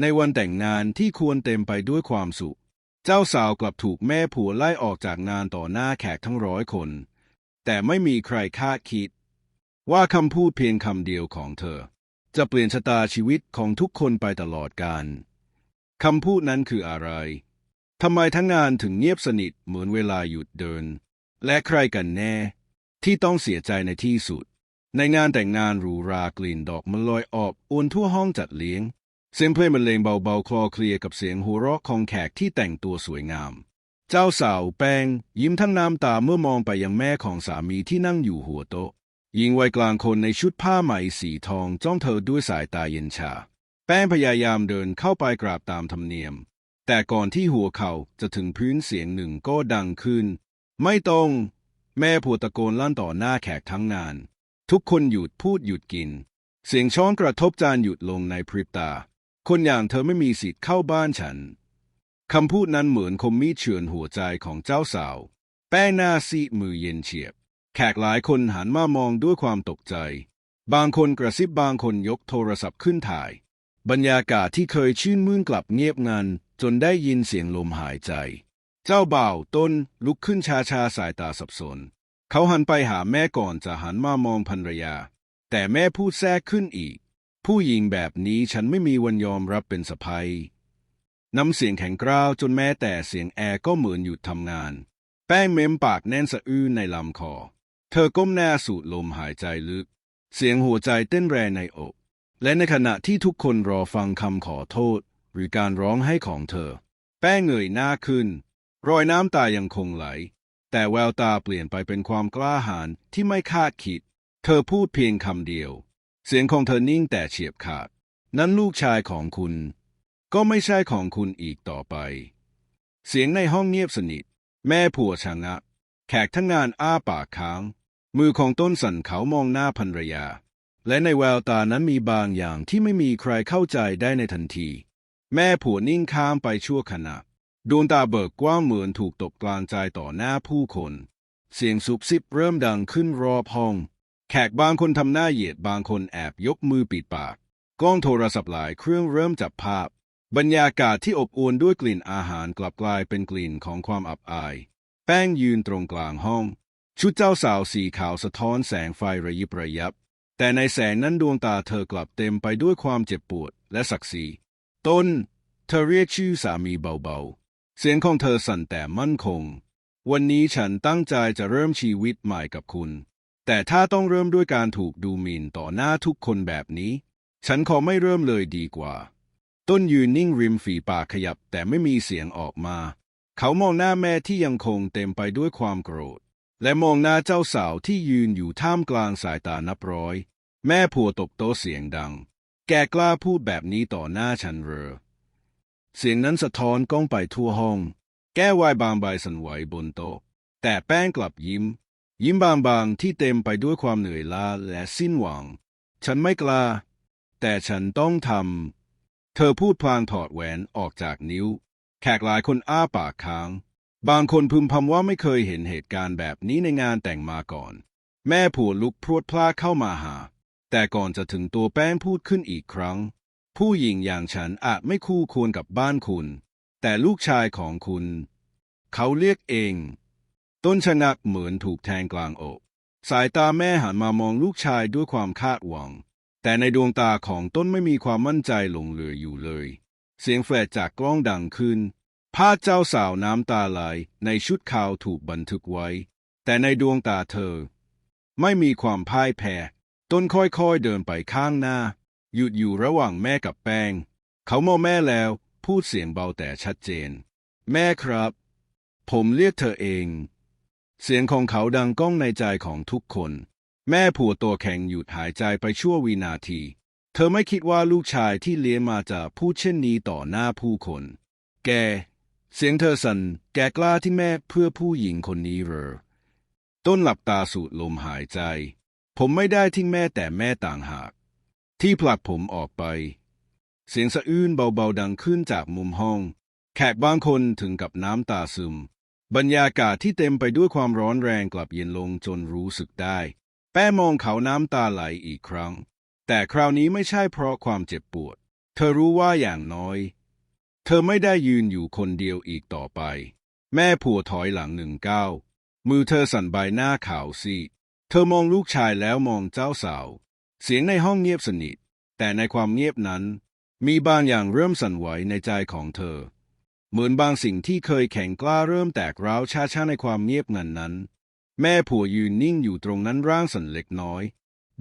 ในวันแต่งงานที่ควรเต็มไปด้วยความสุข เจ้าสาวกลับถูกแม่ผัวไล่ออกจากงานต่อหน้าแขกทั้งร้อยคน แต่ไม่มีใครคาดคิด ว่าคำพูดเพียงคำเดียวของเธอ จะเปลี่ยนชะตาชีวิตของทุกคนไปตลอดกาลคำพูดนั้นคืออะไรทำไมทั้งงานถึงเงียบสนิทเหมือนเวลาหยุดเดิน และใครกันแน่ ที่ต้องเสียใจในที่สุด ในงานแต่งงานหรูรากลิ่นดอกมันลอยออบอวนทั่วห้องจัดเลี้ยง เสียงเพลงบรรเลงเบาๆ คลอเคลียกับเสียงหัวเราะของแขกที่แต่งตัวสวยงาม เจ้าสาวแป้ง ยิ้มทั้งน้ำตาเมื่อมองไปยังแม่ของสามีที่นั่งอยู่หัวโต๊ะหญิงวัยกลางคนในชุดผ้าไหมสีทองจ้องเธอด้วยสายตาเย็นชา แป้งพยายามเดินเข้าไปกราบตามธรรมเนียม แต่ก่อนที่หัวเขาจะถึงพื้นเสียงหนึ่งก็ดังขึ้น ไม่ตรง แม่ผัวตะโกนลั่นต่อหน้าแขกทั้งงาน ทุกคนหยุดพูดหยุดกิน เสียงช้อนกระทบจานหยุดลงในพริบตา คนอย่างเธอไม่มีสิทธิ์เข้าบ้านฉัน คำพูดนั้นเหมือนคมมีดเฉือนหัวใจของเจ้าสาว แป้งหน้าซีดมือเย็นเฉียบ แขกหลายคนหันมามองด้วยความตกใจ บางคนกระซิบบางคนยกโทรศัพท์ขึ้นถ่าย บรรยากาศที่เคยชื่นมื่นกลับเงียบงัน จนได้ยินเสียงลมหายใจ เจ้าบ่าวต้นลุกขึ้นชาชาสายตาสับสน เขาหันไปหาแม่ก่อนจะหันมามองภรรยา แต่แม่พูดแทรกขึ้นอีก ผู้หญิงแบบนี้ฉันไม่มีวันยอมรับเป็นสะใภ้น้ำเสียงแข็งกร้าวจนแม้แต่เสียงแอร์ก็เหมือนหยุดทำงาน แป้งเม้มปากแน่นสะอื้นในลำคอ เธอก้มหน้าสูดลมหายใจลึก เสียงหัวใจเต้นแรงในอก และในขณะที่ทุกคนรอฟังคำขอโทษ หรือการร้องให้ของเธอ แป้งเงยหน้าขึ้น รอยน้ำตายังคงไหล แต่แววตาเปลี่ยนไปเป็นความกล้าหาญที่ไม่คาดคิด เธอพูดเพียงคำเดียว เสียงของเธอนิ่งแต่เฉียบขาด นั้นลูกชายของคุณ ก็ไม่ใช่ของคุณอีกต่อไป เสียงในห้องเงียบสนิท แม่ผัวชะงักแขกทั้งงานอ้าปากค้าง มือของต้นสันเขามองหน้าภรรยา และในแววตานั้นมีบางอย่างที่ไม่มีใครเข้าใจได้ในทันที แม่ผัวนิ่งข้ามไปชั่วขณะดวงตาเบิกกว้างเหมือนถูกตบกลางใจต่อหน้าผู้คน เสียงซุบซิบเริ่มดังขึ้นรอบห้อง แขกบางคนทำหน้าเหยียดบางคนแอบยกมือปิดปาก กล้องโทรศัพท์หลายเครื่องเริ่มจับภาพ บรรยากาศที่อบอวลด้วยกลิ่นอาหารกลับกลายเป็นกลิ่นของความอับอาย แป้งยืนตรงกลางห้อง ชุดเจ้าสาวสีขาวสะท้อนแสงไฟระยิบระยับ แต่ในแสงนั้นดวงตาเธอกลับเต็มไปด้วยความเจ็บปวดและศักดิ์ศรีต้น เธอเรียกชื่อสามีเบาๆ เสียงของเธอสั่นแต่มั่นคง วันนี้ฉันตั้งใจจะเริ่มชีวิตใหม่กับคุณ แต่ถ้าต้องเริ่มด้วยการถูกดูหมิ่นต่อหน้าทุกคนแบบนี้ ฉันขอไม่เริ่มเลยดีกว่า ต้นยืนนิ่งริมฝีปากขยับแต่ไม่มีเสียงออกมา เขามองหน้าแม่ที่ยังคงเต็มไปด้วยความโกรธ และมองหน้าเจ้าสาวที่ยืนอยู่ท่ามกลางสายตานับร้อย แม่ผัวตบโต๊ะเสียงดัง แกกล้าพูดแบบนี้ต่อหน้าฉันเรอ เสียงนั้นสะท้อนก้องไปทั่วห้อง แก้ววายบางใบสั่นไหวบนโต๊ะ แต่แป้งกลับยิ้ม ยิ้มบางๆที่เต็มไปด้วยความเหนื่อยล้าและสิ้นหวัง ฉันไม่กล้า แต่ฉันต้องทำ เธอพูดพลางถอดแหวนออกจากนิ้ว แขกหลายคนอ้าปากค้าง บางคนพึมพำว่าไม่เคยเห็นเหตุการณ์แบบนี้ในงานแต่งมาก่อน แม่ผัวลุกพรวดพลาเข้ามาหา แต่ก่อนจะถึงตัวแป้งพูดขึ้นอีกครั้ง ผู้หญิงอย่างฉันอาจไม่คู่ควรกับบ้านคุณ แต่ลูกชายของคุณ เขาเรียกเอง ต้นชะงักเหมือนถูกแทงกลางอก สายตาแม่หันมามองลูกชายด้วยความคาดหวัง แต่ในดวงตาของต้นไม่มีความมั่นใจหลงเหลืออยู่เลย เสียงแฟลชจากกล้องดังขึ้น ภาพเจ้าสาวน้ำตาไหลในชุดขาวถูกบันทึกไว้ แต่ในดวงตาเธอ ไม่มีความพ่ายแพ้ ต้นค่อยๆเดินไปข้างหน้า หยุดอยู่ระหว่างแม่กับแป้ง เขามองแม่แล้วพูดเสียงเบาแต่ชัดเจน แม่ครับ ผมเรียกเธอเอง เสียงของเขาดังก้องในใจของทุกคน แม่ผัวตัวแข็งหยุดหายใจไปชั่ววินาที เธอไม่คิดว่าลูกชายที่เลี้ยงมาจะพูดเช่นนี้ต่อหน้าผู้คน แก เสียงเธอสัน่นแกกล้าที่แม่เพื่อผู้หญิงคนนี้เหรอต้นหลับตาสูดลมหายใจ ผมไม่ได้ทิ้งแม่แต่แม่ต่างหาก ที่ผลักผมออกไป เสียงสะอื้นเบาๆดังขึ้นจากมุมห้อง แขกบางคนถึงกับน้ำตาซึม บรรยากาศที่เต็มไปด้วยความร้อนแรงกลับเย็นลงจนรู้สึกได้ แป้มองเขาน้ำตาไหลอีกครั้ง แต่คราวนี้ไม่ใช่เพราะความเจ็บปวด เธอรู้ว่าอย่างน้อย เธอไม่ได้ยืนอยู่คนเดียวอีกต่อไป แม่ผัวถอยหลังหนึ่งก้าวมือเธอสั่นใบหน้าขาวซีดเธอมองลูกชายแล้วมองเจ้าสาว เสียงในห้องเงียบสนิท แต่ในความเงียบนั้น มีบางอย่างเริ่มสั่นไหวในใจของเธอ เหมือนบางสิ่งที่เคยแข็งกล้าเริ่มแตกร้าวช้าๆในความเงียบงันนั้น แม่ผัวยืนนิ่งอยู่ตรงนั้นร่างสั่นเล็กน้อย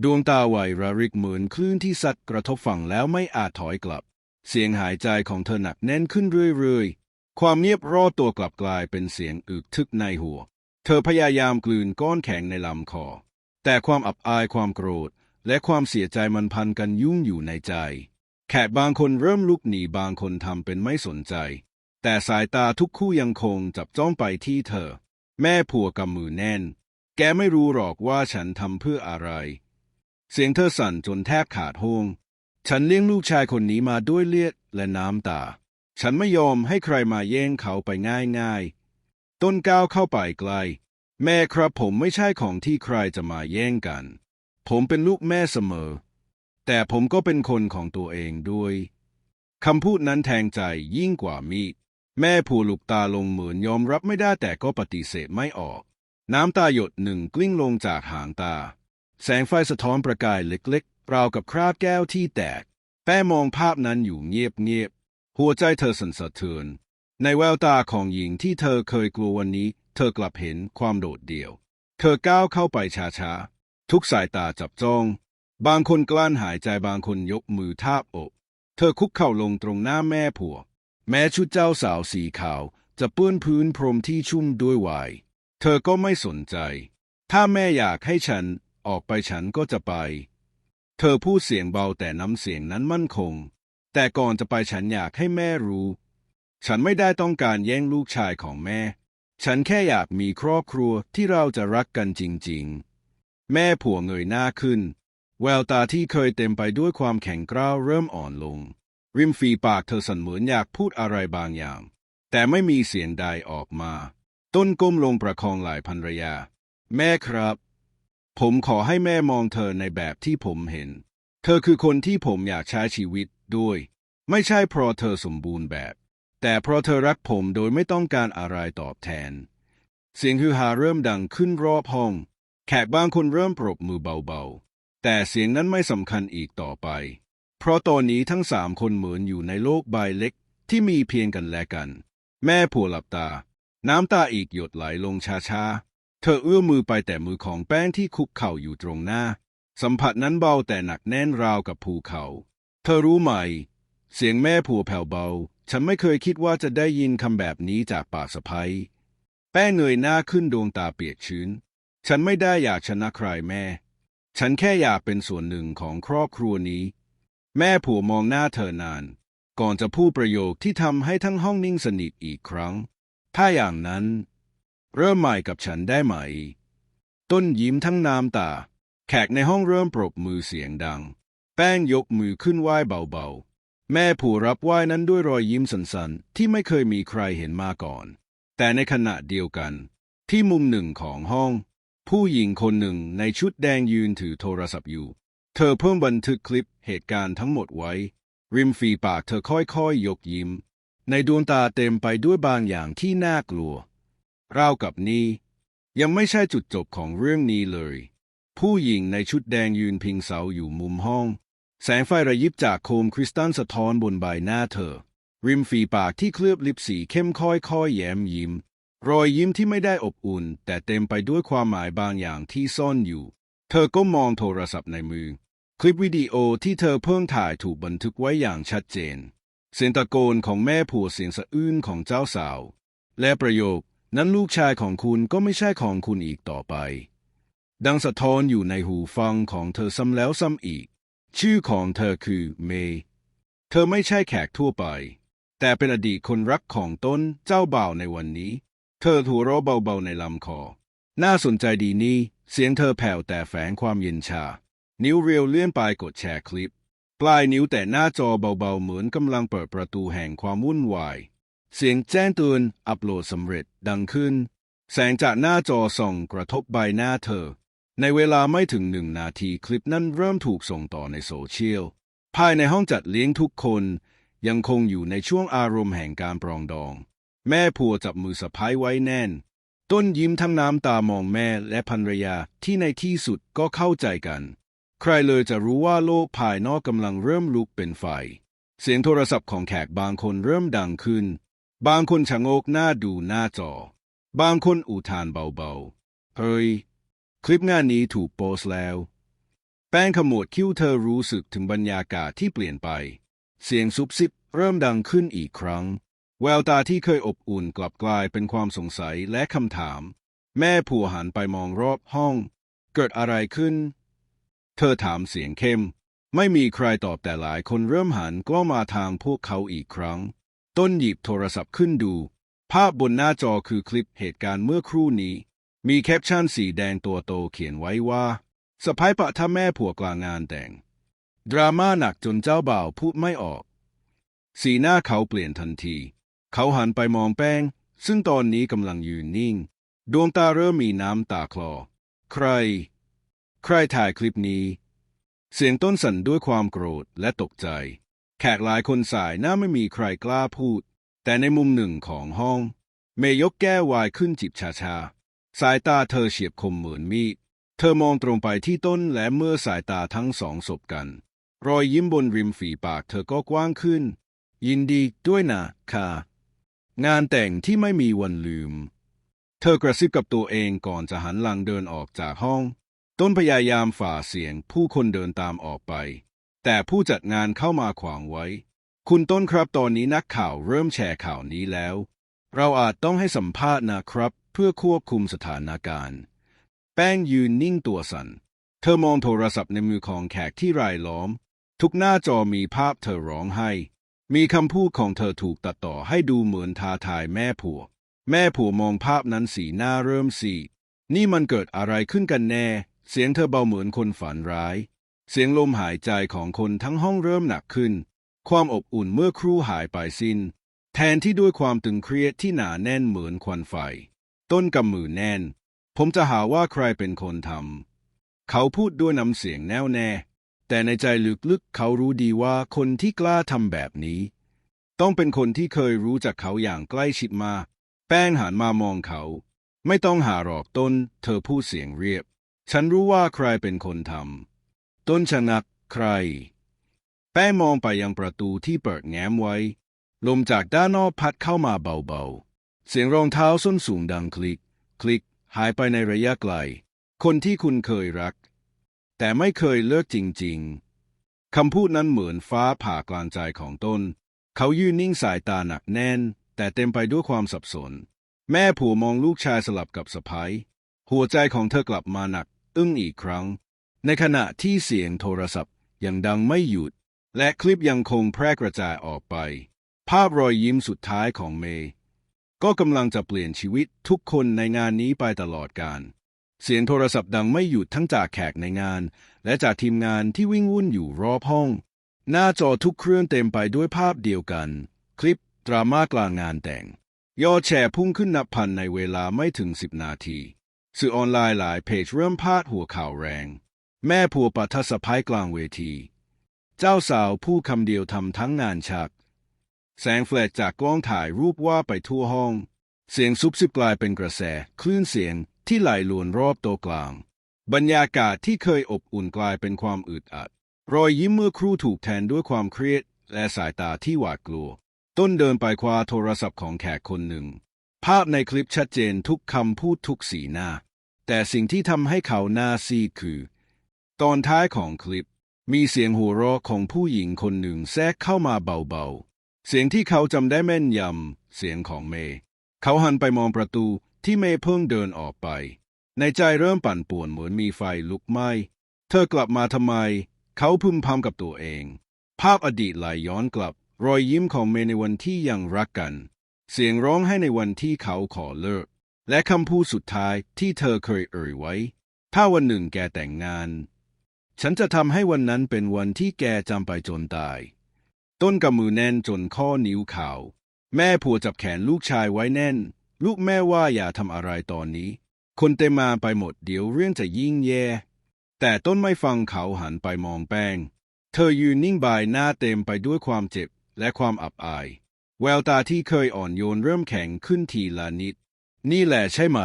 ดวงตาไหวระริกเหมือนคลื่นที่ซัดกระทบฝั่งแล้วไม่อาจถอยกลับ เสียงหายใจของเธอหนักแน่นขึ้นเรื่อยๆ ความเงียบรอดตัวกลับกลายเป็นเสียงอึกทึกในหัว เธอพยายามกลืนก้อนแข็งในลำคอ แต่ความอับอายความโกรธ และความเสียใจมันพันกันยุ่งอยู่ในใจ แขกบางคนเริ่มลุกหนีบางคนทำเป็นไม่สนใจ แต่สายตาทุกคู่ยังคงจับจ้องไปที่เธอ แม่ผัวกำมือแน่น แกไม่รู้หรอกว่าฉันทำเพื่ออะไร เสียงเธอสั่นจนแทบขาดห้องฉันเลี้ยงลูกชายคนนี้มาด้วยเลือดและน้ำตา ฉันไม่ยอมให้ใครมาแย่งเขาไปง่ายๆ ต้นก้าวเข้าไปใกล้แม่ครับผมไม่ใช่ของที่ใครจะมาแย่งกัน ผมเป็นลูกแม่เสมอ แต่ผมก็เป็นคนของตัวเองด้วย คำพูดนั้นแทงใจยิ่งกว่ามีด แม่ผูลูกตาลงเหมือนยอมรับไม่ได้แต่ก็ปฏิเสธไม่ออก น้ำตาหยดหนึ่งกลิ้งลงจากหางตา แสงไฟสะท้อนประกายเล็กๆ ราวกับคราบแก้วที่แตก แป้มองภาพนั้นอยู่เงียบๆ หัวใจเธอสั่นสะเทือน ในแววตาของหญิงที่เธอเคยกลัววันนี้ เธอกลับเห็นความโดดเดี่ยว เธอก้าวเข้าไปช้าๆ ทุกสายตาจับจ้อง บางคนกลั้นหายใจบางคนยกมือทาบอก เธอคุกเข่าลงตรงหน้าแม่ผัว แม้ชุดเจ้าสาวสีขาว จะเปื้อนพื้นพรมที่ชุ่มด้วยวน์เธอก็ไม่สนใจ ถ้าแม่อยากให้ฉันออกไปฉันก็จะไป เธอพูดเสียงเบาแต่น้ำเสียงนั้นมั่นคง แต่ก่อนจะไปฉันอยากให้แม่รู้ ฉันไม่ได้ต้องการแย่งลูกชายของแม่ ฉันแค่อยากมีครอบครัวที่เราจะรักกันจริงๆ แม่ผัวเงยหน้าขึ้น แววตาที่เคยเต็มไปด้วยความแข็งกร้าวเริ่มอ่อนลง ริมฝีปากเธอสั่นเหมือนอยากพูดอะไรบางอย่าง แต่ไม่มีเสียงใดออกมา ต้นก้มลงประคองไหล่ภรรยา แม่ครับ ผมขอให้แม่มองเธอในแบบที่ผมเห็น เธอคือคนที่ผมอยากใช้ชีวิตด้วย ไม่ใช่เพราะเธอสมบูรณ์แบบ แต่เพราะเธอรักผมโดยไม่ต้องการอะไรตอบแทน เสียงฮือฮาเริ่มดังขึ้นรอบห้อง แขกบางคนเริ่มปรบมือเบาๆ แต่เสียงนั้นไม่สำคัญอีกต่อไป เพราะตอนนี้ทั้งสามคนเหมือนอยู่ในโลกใบเล็กที่มีเพียงกันและกัน แม่ผัวหลับตา น้ำตาอีกหยดไหลลงช้าๆ เธอเอื้อมมือไปแต่มือของแป้งที่คุกเข่าอยู่ตรงหน้า สัมผัสนั้นเบาแต่หนักแน่นราวกับภูเขา เธอรู้ไหม เสียงแม่ผัวแผ่วเบา ฉันไม่เคยคิดว่าจะได้ยินคำแบบนี้จากปากสะพ้ยแป้งเงยหน้าขึ้นดวงตาเปียกชื้น ฉันไม่ได้อยากชนะใครแม่ ฉันแค่อยากเป็นส่วนหนึ่งของครอบครัวนี้ แม่ผัวมองหน้าเธอนาน ก่อนจะพูดประโยคที่ทำให้ทั้งห้องนิ่งสนิทอีกครั้ง ถ้าอย่างนั้น เริ่มใหม่กับฉันได้ไหม ต้นยิ้มทั้งน้ำตา แขกในห้องเริ่มปรบมือเสียงดัง แป้งยกมือขึ้นไหว้เบาๆ แม่ผัวรับไหว้นั้นด้วยรอยยิ้มสันๆ ที่ไม่เคยมีใครเห็นมาก่อน แต่ในขณะเดียวกัน ที่มุมหนึ่งของห้อง ผู้หญิงคนหนึ่งในชุดแดงยืนถือโทรศัพท์อยู่ เธอเพิ่งบันทึกคลิปเหตุการณ์ทั้งหมดไว้ ริมฝีปากเธอค่อยๆยกยิ้ม ในดวงตาเต็มไปด้วยบางอย่างที่น่ากลัว ราวกับนี้ ยังไม่ใช่จุดจบของเรื่องนี้เลย ผู้หญิงในชุดแดงยืนพิงเสาอยู่มุมห้อง แสงไฟระยิบจากโคมคริสตัลสะท้อนบนใบหน้าเธอ ริมฝีปากที่เคลือบลิปสีเข้มค่อยๆแย้มยิ้ม รอยยิ้มที่ไม่ได้อบอุ่น แต่เต็มไปด้วยความหมายบางอย่างที่ซ่อนอยู่ เธอก็มองโทรศัพท์ในมือ คลิปวิดีโอที่เธอเพิ่งถ่ายถูกบันทึกไว้อย่างชัดเจน เสียงตะโกนของแม่ผัวเสียงสะอื้นของเจ้าสาว และประโยคนั้นลูกชายของคุณก็ไม่ใช่ของคุณอีกต่อไป ดังสะท้อนอยู่ในหูฟังของเธอซ้ำแล้วซ้ำอีก ชื่อของเธอคือเมย์เธอไม่ใช่แขกทั่วไป แต่เป็นอดีตคนรักของต้นเจ้าบ่าวในวันนี้ เธอหัวเราเบาๆในลำคอ น่าสนใจดีนี่เสียงเธอแผ่วแต่แฝงความเย็นชา นิ้วเรียวเลื่อนไปกดแชร์คลิป ปลายนิ้วแต่หน้าจอเบาๆ เหมือนกำลังเปิดประตูแห่งความวุ่นวาย เสียงแจ้งเตือนอัปโหลดสำเร็จดังขึ้น แสงจากหน้าจอส่องกระทบใบหน้าเธอ ในเวลาไม่ถึงหนึ่งนาทีคลิปนั้นเริ่มถูกส่งต่อในโซเชียล ภายในห้องจัดเลี้ยงทุกคน ยังคงอยู่ในช่วงอารมณ์แห่งการปรองดอง แม่ผัวจับมือสะพ้ายไว้แน่น ต้นยิ้มทั้งน้ำตามองแม่และภรรยาที่ในที่สุดก็เข้าใจกัน ใครเลยจะรู้ว่าโลกภายนอกกำลังเริ่มลุกเป็นไฟ เสียงโทรศัพท์ของแขกบางคนเริ่มดังขึ้น บางคนชะโงกหน้าดูหน้าจอ บางคนอุทานเบาๆ เฮ้ย คลิปงานนี้ถูกโพสแล้ว แป้งขมวดคิ้วเธอรู้สึกถึงบรรยากาศที่เปลี่ยนไป เสียงซุบซิบเริ่มดังขึ้นอีกครั้ง แววตาที่เคยอบอุ่นกลับกลายเป็นความสงสัยและคำถาม แม่ผัวหันไปมองรอบห้อง เกิดอะไรขึ้น เธอถามเสียงเข้ม ไม่มีใครตอบแต่หลายคนเริ่มหันก็มาทางพวกเขาอีกครั้ง ต้นหยิบโทรศัพท์ขึ้นดู ภาพบนหน้าจอคือคลิปเหตุการณ์เมื่อครู่นี้ มีแคปชั่นสีแดงตัวโตเขียนไว้ว่าสะพายปะถ้าแม่ผัวกลางงานแต่ง ดราม่าหนักจนเจ้าบ่าวพูดไม่ออก สีหน้าเขาเปลี่ยนทันที เขาหันไปมองแป้ง ซึ่งตอนนี้กำลังยืนนิ่ง ดวงตาเริ่มมีน้ำตาคลอ ใคร ใครถ่ายคลิปนี้ เสียงต้นสั่นด้วยความโกรธและตกใจ แขกหลายคนสายหน้าไม่มีใครกล้าพูด แต่ในมุมหนึ่งของห้อง เมยยกแก้ววายขึ้นจิบชาๆสายตาเธอเฉียบคมเหมือนมีด เธอมองตรงไปที่ต้นและเมื่อสายตาทั้งสองสบกัน รอยยิ้มบนริมฝีปากเธอก็กว้างขึ้น ยินดีด้วยนะค่ะ งานแต่งที่ไม่มีวันลืม เธอกระซิบกับตัวเองก่อนจะหันหลังเดินออกจากห้อง ต้นพยายามฝ่าเสียงผู้คนเดินตามออกไป แต่ผู้จัดงานเข้ามาขวางไว้ คุณต้นครับตอนนี้นักข่าวเริ่มแชร์ข่าวนี้แล้ว เราอาจต้องให้สัมภาษณ์นะครับ เพื่อควบคุมสถานการณ์ แป้งยืนนิ่งตัวสัน่น เธอมองโทรศัพท์ในมือของแขกที่รายล้อม ทุกหน้าจอมีภาพเธอร้องไห้ มีคำพูดของเธอถูกตัดต่อให้ดูเหมือนท้าทายแม่ผัว แม่ผัวมองภาพนั้นสีหน้าเริ่มสีนี่มันเกิดอะไรขึ้นกันแน่ เสียงเธอเบาเหมือนคนฝันร้าย เสียงลมหายใจของคนทั้งห้องเริ่มหนักขึ้น ความอบอุ่นเมื่อครู่หายไปสิน้น แทนที่ด้วยความตึงเครียดที่หนาแน่นเหมือนควันไฟ ต้นกำมือแน่น ผมจะหาว่าใครเป็นคนทำ เขาพูดด้วยน้ำเสียงแน่วแน่ แต่ในใจลึกๆเขารู้ดีว่าคนที่กล้าทำแบบนี้ ต้องเป็นคนที่เคยรู้จักเขาอย่างใกล้ชิดมา แป้งหันมามองเขา ไม่ต้องหาหรอกต้น เธอพูดเสียงเรียบ ฉันรู้ว่าใครเป็นคนทำต้นชะงักใคร แป้งมองไปยังประตูที่เปิดแง้มไว้ ลมจากด้านนอกพัดเข้ามาเบาๆ เสียงรองเท้าส้นสูงดังคลิก คลิกหายไปในระยะไกล คนที่คุณเคยรัก แต่ไม่เคยเลิกจริง ๆ คำพูดนั้นเหมือนฟ้าผ่ากลางใจของต้น เขายืนนิ่งสายตาหนักแน่น แต่เต็มไปด้วยความสับสน แม่ผัวมองลูกชายสลับกับสะพ้ายหัวใจของเธอกลับมาหนัก อึ้งอีกครั้ง ในขณะที่เสียงโทรศัพท์ยังดังไม่หยุด และคลิปยังคงแพร่กระจายออกไป ภาพรอยยิ้มสุดท้ายของเมย์ก็กำลังจะเปลี่ยนชีวิตทุกคนในงานนี้ไปตลอดกาล เสียงโทรศัพท์ดังไม่หยุดทั้งจากแขกในงาน และจากทีมงานที่วิ่งวุ่นอยู่รอบห้อง หน้าจอทุกเครื่องเต็มไปด้วยภาพเดียวกัน คลิปดราม่ากลางงานแต่ง ยอดแชร์พุ่งขึ้นนับพันในเวลาไม่ถึงสิบนาที สื่อออนไลน์หลายเพจเริ่มพาดหัวข่าวแรง แม่ผัวปะทสะพ้ายกลางเวที เจ้าสาวผู้คำเดียวทำทั้งงานฉากแสงแฟลชจากกล้องถ่ายรูปว่าไปทั่วห้อง เสียงซุบซิบกลายเป็นกระแส คลื่นเสียง ที่ไหลลวนรอบโตกลาง บรรยากาศที่เคยอบอุ่นกลายเป็นความอึดอัด รอยยิ้มเมื่อครูถูกแทนด้วยความเครียด และสายตาที่หวาดกลัว ต้นเดินไปคว้าโทรศัพท์ของแขกคนหนึ่ง ภาพในคลิปชัดเจนทุกคำพูดทุกสีหน้า แต่สิ่งที่ทำให้เขาหน้าซีดคือ ตอนท้ายของคลิป มีเสียงหัวเราะของผู้หญิงคนหนึ่งแทรกเข้ามาเบาๆ เสียงที่เขาจำได้แม่นยำเสียงของเมย์เขาหันไปมองประตู ที่เมย์เพิ่งเดินออกไป ในใจเริ่มปั่นป่วนเหมือนมีไฟลุกไหม้ เธอกลับมาทำไม เขาพึมพำกับตัวเอง ภาพอดีตไหลย้อนกลับ รอยยิ้มของเมย์ในวันที่ยังรักกัน เสียงร้องให้ในวันที่เขาขอเลิก และคำพูดสุดท้ายที่เธอเคยเอ่ยไว้ ถ้าวันหนึ่งแกแต่งงาน ฉันจะทำให้วันนั้นเป็นวันที่แกจำไปจนตาย ต้นกำมือแน่นจนข้อนิ้วขาว แม่ผัวจับแขนลูกชายไว้แน่น ลูกแม่ว่าอย่าทำอะไรตอนนี้ คนเต็มมาไปหมดเดี๋ยวเรื่องจะยิ่งแย่ แต่ต้นไม่ฟังเขาหันไปมองแป้ง เธอยืนนิ่งบายหน้าเต็มไปด้วยความเจ็บและความอับอาย แววตาที่เคยอ่อนโยนเริ่มแข็งขึ้นทีละนิด นี่แหละใช่ไหม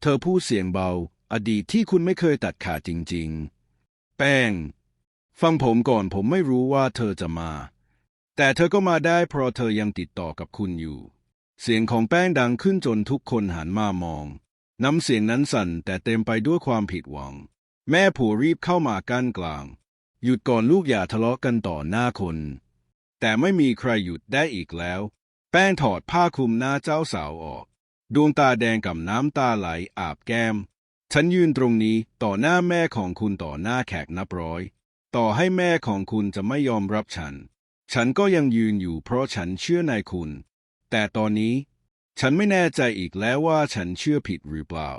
เธอพูดเสียงเบา อดีตที่คุณไม่เคยตัดขาดจริง ๆ แป้ง ฟังผมก่อนผมไม่รู้ว่าเธอจะมา แต่เธอก็มาได้เพราะเธอยังติดต่อกับคุณอยู่ เสียงของแป้งดังขึ้นจนทุกคนหันมามอง น้ำเสียงนั้นสั่นแต่เต็มไปด้วยความผิดหวัง แม่ผัวรีบเข้ามากั้นกลาง หยุดก่อนลูกอย่าทะเลาะกันต่อหน้าคน แต่ไม่มีใครหยุดได้อีกแล้ว แป้งถอดผ้าคลุมหน้าเจ้าสาวออก ดวงตาแดงกับน้ำตาไหลอาบแก้ม ฉันยืนตรงนี้ต่อหน้าแม่ของคุณต่อหน้าแขกนับร้อย ต่อให้แม่ของคุณจะไม่ยอมรับฉัน ฉันก็ยังยืนอยู่เพราะฉันเชื่อในคุณ แต่ตอนนี้ ฉันไม่แน่ใจอีกแล้วว่าฉันเชื่อผิดหรือเปล่า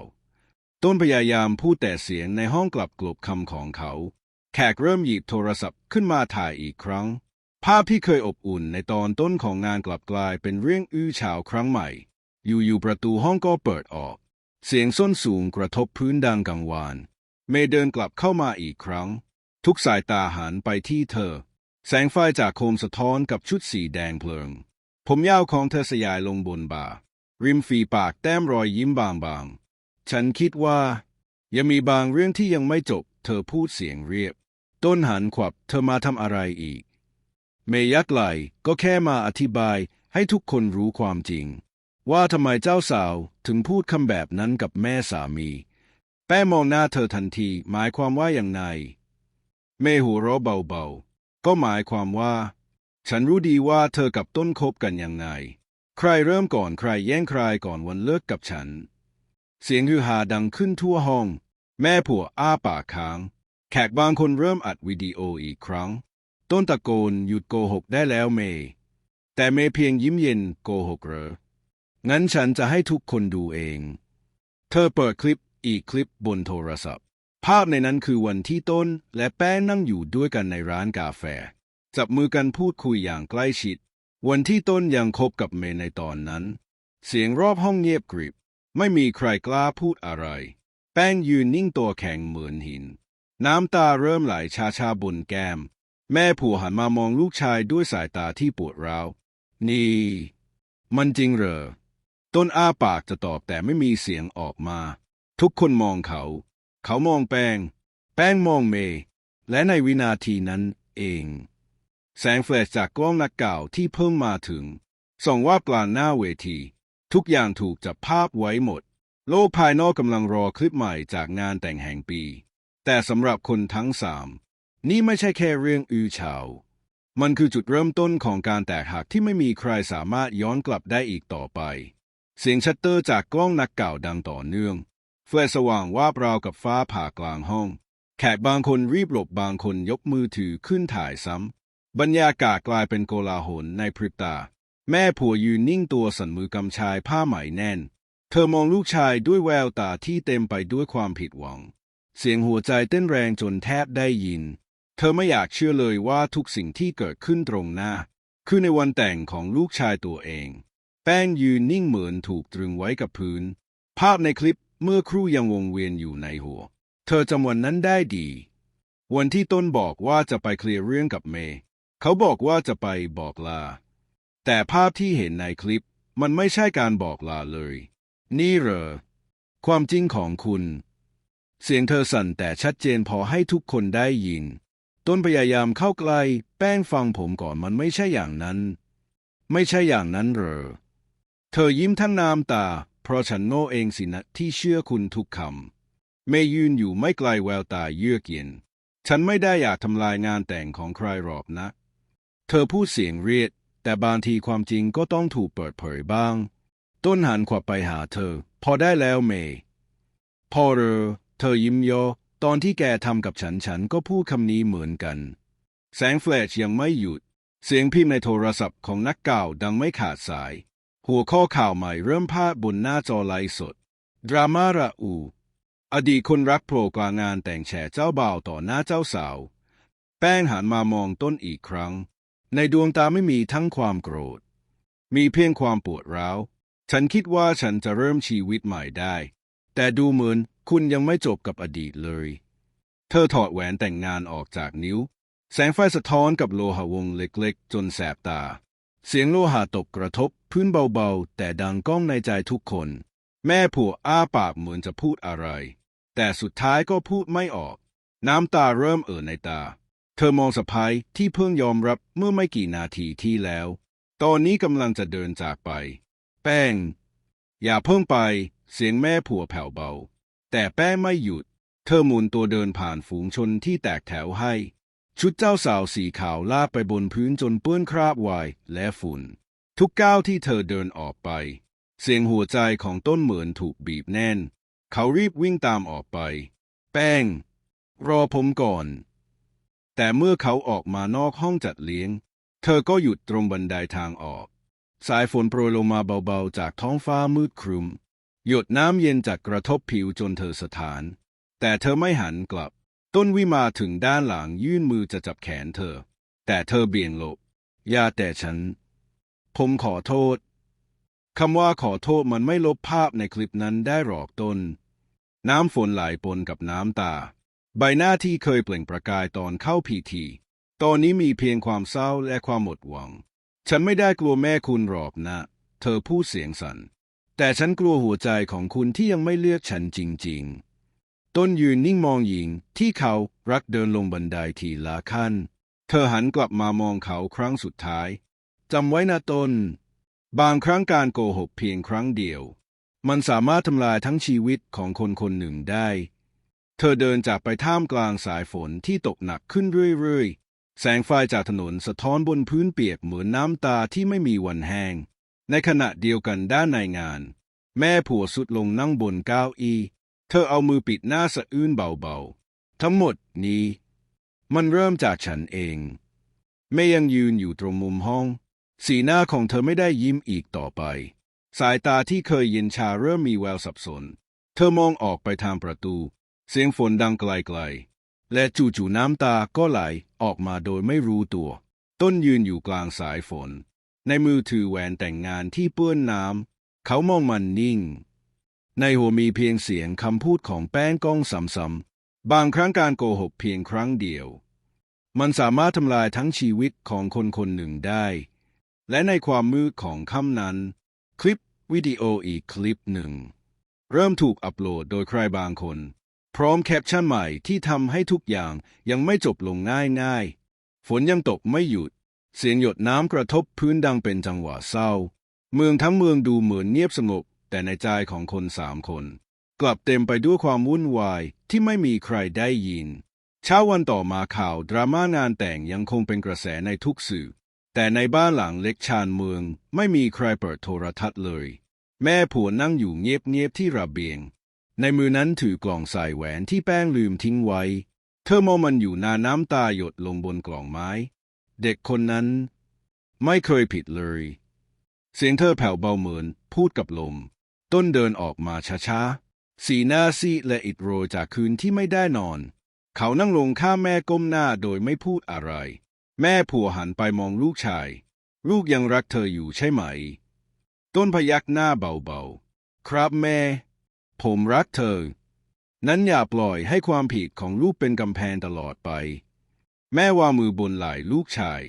ต้นพยายามพูดแต่เสียงในห้องกลับกลบคำของเขา แขกเริ่มหยิบโทรศัพท์ขึ้นมาถ่ายอีกครั้ง ภาพที่เคยอบอุ่นในตอนต้นของงานกลับกลายเป็นเรื่องอื้อฉาวครั้งใหม่ อยู่ๆประตูห้องก็เปิดออก เสียงส้นสูงกระทบพื้นดังกังวาน เมย์เดินกลับเข้ามาอีกครั้ง ทุกสายตาหันไปที่เธอ แสงไฟจากโคมสะท้อนกับชุดสีแดงเพลิง ผมยาวของเธอสยายลงบนบ่า ริมฝีปากแต้มรอยยิ้มบางๆ ฉันคิดว่า ยังมีบางเรื่องที่ยังไม่จบ เธอพูดเสียงเรียบ ต้นหันขวับเธอมาทำอะไรอีก เมยักไหลก็แค่มาอธิบายให้ทุกคนรู้ความจริง ว่าทำไมเจ้าสาวถึงพูดคำแบบนั้นกับแม่สามี แป้มองหน้าเธอทันทีหมายความว่าอย่างไรเมย์หัวเราะเบาๆ ก็หมายความว่า ฉันรู้ดีว่าเธอกับต้นคบกันยังไง ใครเริ่มก่อนใครแย่งใครก่อนวันเลิกกับฉัน เสียงฮือฮาดังขึ้นทั่วห้อง แม่ผัวอ้าปากค้าง แขกบางคนเริ่มอัดวิดีโออีกครั้ง ต้นตะโกนหยุดโกหกได้แล้วเมย์แต่เมย์เพียงยิ้มเย็นโกหกเหรอ งั้นฉันจะให้ทุกคนดูเอง เธอเปิดคลิปอีกคลิปบนโทรศัพท์ ภาพในนั้นคือวันที่ต้นและแป้งนั่งอยู่ด้วยกันในร้านกาแฟ จับมือกันพูดคุยอย่างใกล้ชิด วันที่ต้นยังคบกับเมย์ในตอนนั้น เสียงรอบห้องเงียบกริบ ไม่มีใครกล้าพูดอะไร แป้งยืนนิ่งตัวแข็งเหมือนหิน น้ำตาเริ่มไหลชาชาบนแก้ม แม่ผัวหันมามองลูกชายด้วยสายตาที่ปวดร้าว นี่ มันจริงเหรอ ต้นอ้าปากจะตอบแต่ไม่มีเสียงออกมา ทุกคนมองเขา เขามองแป้ง แป้งมองเมย์และในวินาทีนั้นเอง แสงแฟลชจากกล้องนักเก่าที่เพิ่งมาถึง ส่องว่าบกลางหน้าเวที ทุกอย่างถูกจับภาพไว้หมด โลกภายนอกกำลังรอคลิปใหม่จากงานแต่งแห่งปี แต่สำหรับคนทั้งสามนี่ไม่ใช่แค่เรื่องอื้อฉาวมันคือจุดเริ่มต้นของการแตกหักที่ไม่มีใครสามารถย้อนกลับได้อีกต่อไป เสียงชัตเตอร์จากกล้องนักเก่าดังต่อเนื่องไฟลสว่างวาบราวกับฟ้าผ่ากลางห้อง แขกบางคนรีบหลบบางคนยกมือถือขึ้นถ่ายซ้ำ บรรยากาศกลายเป็นโกลาหลในพริบตา แม่ผัวยืนนิ่งตัวสั่นมือกำชายผ้าไหมแน่น เธอมองลูกชายด้วยแววตาที่เต็มไปด้วยความผิดหวัง เสียงหัวใจเต้นแรงจนแทบได้ยิน เธอไม่อยากเชื่อเลยว่าทุกสิ่งที่เกิดขึ้นตรงหน้า คือในวันแต่งของลูกชายตัวเอง แป้งยืนนิ่งเหมือนถูกตรึงไว้กับพื้น ภาพในคลิปเมื่อครู่ยังวงเวียนอยู่ในหัว เธอจำวันนั้นได้ดี วันที่ต้นบอกว่าจะไปเคลียร์เรื่องกับเมย์ เขาบอกว่าจะไปบอกลา แต่ภาพที่เห็นในคลิปมันไม่ใช่การบอกลาเลย นี่เหรอ ความจริงของคุณ เสียงเธอสั่นแต่ชัดเจนพอให้ทุกคนได้ยิน ต้นพยายามเข้าใกล้แป้งฟังผมก่อนมันไม่ใช่อย่างนั้น ไม่ใช่อย่างนั้นเหรอ เธอยิ้มทั้งน้ำตา เพราะฉันโง่เองสินะที่เชื่อคุณทุกคำเมย์ยืนอยู่ไม่ไกลแววตาเยือกเย็น ฉันไม่ได้อยากทำลายงานแต่งของใครหรอกนะ เธอพูดเสียงเรียด แต่บางทีความจริงก็ต้องถูกเปิดเผยบ้าง ต้นหันขวับไปหาเธอ พอได้แล้วเมย์พอเรอเธอยิ้มย่อตอนที่แกทำกับฉันฉันก็พูดคำนี้เหมือนกัน แสงแฟลชยังไม่หยุด เสียงพิมพ์ในโทรศัพท์ของนักข่าวดังไม่ขาดสาย หัวข้อข่าวใหม่เริ่มพาดบนหน้าจอไลฟ์สด ดราม่าระอู อดีตคนรักโผล่กลางงานแต่งแฉเจ้าบ่าวต่อหน้าเจ้าสาว แป้งหันมามองต้นอีกครั้ง ในดวงตาไม่มีทั้งความโกรธ มีเพียงความปวดร้าว ฉันคิดว่าฉันจะเริ่มชีวิตใหม่ได้ แต่ดูเหมือนคุณยังไม่จบกับอดีตเลย เธอถอดแหวนแต่งงานออกจากนิ้ว แสงไฟสะท้อนกับโลหะวงเล็กๆ จนแสบตา เสียงโลหะตกกระทบ พื้นเบาๆ แต่ดังก้องในใจทุกคน แม่ผัวอ้าปากเหมือนจะพูดอะไร แต่สุดท้ายก็พูดไม่ออก น้ำตาเริ่มเอ่อในตา เธอมองสะพายที่เพิ่งยอมรับเมื่อไม่กี่นาทีที่แล้ว ตอนนี้กำลังจะเดินจากไป แป้ง อย่าเพิ่งไป เสียงแม่ผัวแผ่วเบา แต่แป้งไม่หยุด เธอหมุนตัวเดินผ่านฝูงชนที่แตกแถวให้ ชุดเจ้าสาวสีขาวลาบไปบนพื้นจนเปื้อนคราบวายและฝุ่น ทุกก้าวที่เธอเดินออกไป เสียงหัวใจของต้นเหมือนถูกบีบแน่น เขารีบวิ่งตามออกไป แป้ง รอผมก่อน แต่เมื่อเขาออกมานอกห้องจัดเลี้ยง เธอก็หยุดตรงบันไดทางออก สายฝนโปรยลงมาเบาๆ จากท้องฟ้ามืดครึม หยดน้ำเย็นจากกระทบผิวจนเธอสถาน แต่เธอไม่หันกลับ ต้นวิมาถึงด้านหลังยื่นมือจะจับแขนเธอ แต่เธอเบี่ยงหลบ อย่าแต่ฉัน ผมขอโทษคำว่าขอโทษมันไม่ลบภาพในคลิปนั้นได้หรอกต้นน้ำฝนไหลปนกับน้ำตา ใบหน้าที่เคยเปล่งประกายตอนเข้าพิธี ตอนนี้มีเพียงความเศร้าและความหมดหวัง ฉันไม่ได้กลัวแม่คุณหรอกนะ เธอพูดเสียงสัน่น แต่ฉันกลัวหัวใจของคุณที่ยังไม่เลือกฉันจริง ๆ ต้นยืนนิ่งมองหญิงที่เขารักเดินลงบันไดทีละขั้น เธอหันกลับมามองเขาครั้งสุดท้าย จำไว้นะต้น บางครั้งการโกหกเพียงครั้งเดียว มันสามารถทำลายทั้งชีวิตของคนคนหนึ่งได้ เธอเดินจากไปท่ามกลางสายฝนที่ตกหนักขึ้นเรื่อยๆ แสงไฟจากถนนสะท้อนบนพื้นเปียกเหมือนน้ำตาที่ไม่มีวันแห้ง ในขณะเดียวกันด้านในงาน แม่ผัวสุดลงนั่งบนเก้าอี้ เธอเอามือปิดหน้าสะอื้นเบาๆ ทั้งหมดนี้ มันเริ่มจากฉันเอง แม่ยังยืนอยู่ตรงมุมห้อง สีหน้าของเธอไม่ได้ยิ้มอีกต่อไป สายตาที่เคยเย็นชาเริ่มมีแววสับสน เธอมองออกไปทางประตู เสียงฝนดังไกลๆ และจู่ๆน้ำตาก็ไหลออกมาโดยไม่รู้ตัว ต้นยืนอยู่กลางสายฝน ในมือถือแหวนแต่งงานที่เปื้อนน้ำ เขามองมันนิ่ง ในหัวมีเพียงเสียงคำพูดของแป้งก้องซ้ำๆ บางครั้งการโกหกเพียงครั้งเดียว มันสามารถทำลายทั้งชีวิตของคนคนหนึ่งได้ และในความมืดของค่ำนั้น คลิปวิดีโออีกคลิปหนึ่ง เริ่มถูกอัปโหลดโดยใครบางคน ร้อมแคปชั่นใหม่ที่ทำให้ทุกอย่างยังไม่จบลงง่ายๆ ฝนยังตกไม่หยุด เสียงหยดน้ำกระทบพื้นดังเป็นจังหวะเศร้า เมืองทั้งเมืองดูเหมือนเงียบสงบแต่ในใจของคนสามคน กลับเต็มไปด้วยความวุ่นวายที่ไม่มีใครได้ยิน เช้าวันต่อมาข่าวดราม่างานแต่งยังคงเป็นกระแสในทุกสื่อ แต่ในบ้านหลังเล็กชานเมือง ไม่มีใครเปิดโทรทัศน์เลย แม่ผัวนั่งอยู่เงียบๆที่ระเบียง ในมือนั้นถือกล่องใส่แหวนที่แป้งลืมทิ้งไว้ เธอมองมันอยู่นานน้ำตาหยดลงบนกล่องไม้ เด็กคนนั้น ไม่เคยผิดเลย เสียงเธอแผ่วเบาเหมือนพูดกับลม ต้นเดินออกมาช้าๆ สีหน้าซีดและอิดโรยจากคืนที่ไม่ได้นอน เขานั่งลงข้างแม่ก้มหน้าโดยไม่พูดอะไร แม่ผัวหันไปมองลูกชาย ลูกยังรักเธออยู่ใช่ไหม ต้นพยักหน้าเบาๆ ครับแม่ ผมรักเธอ นั้นอย่าปล่อยให้ความผิดของลูกเป็นกำแพงตลอดไป แม่วามือบนไหล่ลูกชาย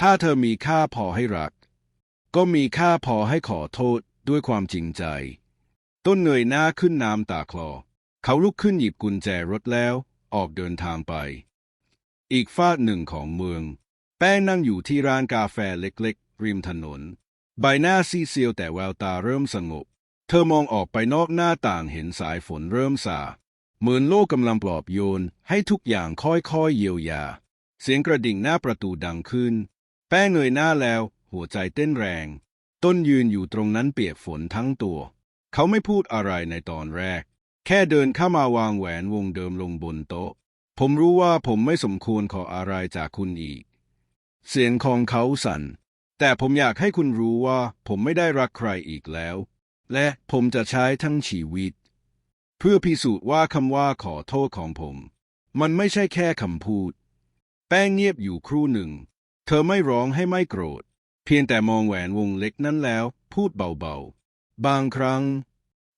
ถ้าเธอมีค่าพอให้รัก ก็มีค่าพอให้ขอโทษด้วยความจริงใจ ต้นเงยหน้าขึ้นน้ำตาคลอ เขาลุกขึ้นหยิบกุญแจรถแล้ว ออกเดินทางไป อีกฟากหนึ่งของเมือง แป้งนั่งอยู่ที่ร้านกาแฟเล็กๆ ริมถนน ใบหน้าซีเซียวแต่แววตาเริ่มสงบ เธอมองออกไปนอกหน้าต่างเห็นสายฝนเริ่มสาเหมือนโลกกำลังปลอบโยน ให้ทุกอย่างค่อยๆเยียวยา เสียงกระดิ่งหน้าประตูดังขึ้น แป้งเงยหน้าแล้ว หัวใจเต้นแรง ต้นยืนอยู่ตรงนั้นเปียกฝนทั้งตัว เขาไม่พูดอะไรในตอนแรก แค่เดินเข้ามาวางแหวนวงเดิมลงบนโต๊ะ ผมรู้ว่าผมไม่สมควรขออะไรจากคุณอีก เสียงของเขาสั่น แต่ผมอยากให้คุณรู้ว่าผมไม่ได้รักใครอีกแล้ว และผมจะใช้ทั้งชีวิต เพื่อพิสูจน์ว่าคำว่าขอโทษของผม มันไม่ใช่แค่คำพูด แป้งเงียบอยู่ครู่หนึ่ง เธอไม่ร้องให้ไม่โกรธ เพียงแต่มองแหวนวงเล็กนั้นแล้ว พูดเบาๆ บางครั้ง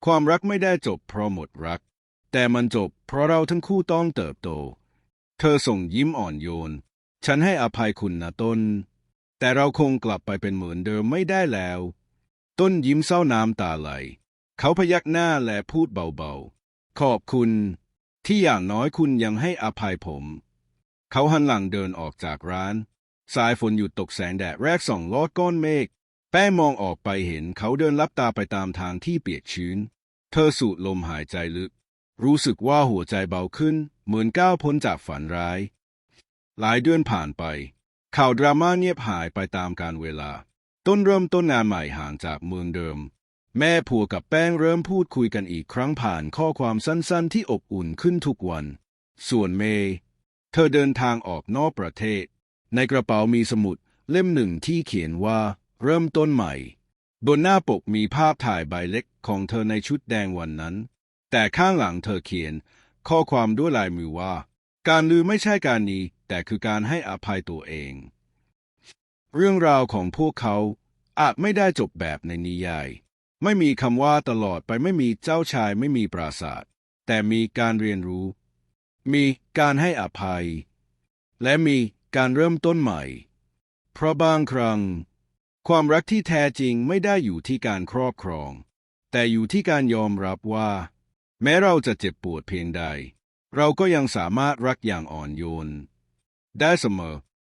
ความรักไม่ได้จบเพราะหมดรัก แต่มันจบเพราะเราทั้งคู่ต้องเติบโต เธอส่งยิ้มอ่อนโยน ฉันให้อภัยคุณนะต้น แต่เราคงกลับไปเป็นเหมือนเดิมไม่ได้แล้ว ต้นยิ้มเศร้าน้ำตาไหล เขาพยักหน้าและพูดเบาๆ ขอบคุณ ที่อย่างน้อยคุณยังให้อภัยผม เขาหันหลังเดินออกจากร้าน สายฝนหยุดตกแสงแดดแรกส่องลอดก้อนเมฆ แป้งมองออกไปเห็นเขาเดินลับตาไปตามทางที่เปียกชื้น เธอสูดลมหายใจลึก รู้สึกว่าหัวใจเบาขึ้น เหมือนก้าวพ้นจากฝันร้าย หลายเดือนผ่านไป ข่าวดราม่าเงียบหายไปตามกาลเวลา ต้นเริ่มต้นงานใหม่ห่างจากเมืองเดิม แม่ผัวกับแป้งเริ่มพูดคุยกันอีกครั้งผ่านข้อความสั้นๆ ที่อบอุ่นขึ้นทุกวัน ส่วนเมย์เธอเดินทางออกนอกประเทศ ในกระเป๋ามีสมุดเล่มหนึ่งที่เขียนว่า เริ่มต้นใหม่ บนหน้าปกมีภาพถ่ายใบเล็กของเธอในชุดแดงวันนั้น แต่ข้างหลังเธอเขียน ข้อความด้วยลายมือว่า การลืมไม่ใช่การหนี้แต่คือการให้อภัยตัวเอง เรื่องราวของพวกเขาอาจไม่ได้จบแบบในนิยาย ไม่มีคำว่าตลอดไปไม่มีเจ้าชายไม่มีปราสาทแต่มีการเรียนรู้ มีการให้อภัย และมีการเริ่มต้นใหม่ เพราะบางครั้ง ความรักที่แท้จริงไม่ได้อยู่ที่การครอบครอง แต่อยู่ที่การยอมรับว่า แม้เราจะเจ็บปวดเพียงใด เราก็ยังสามารถรักอย่างอ่อนโยน ได้เสมอ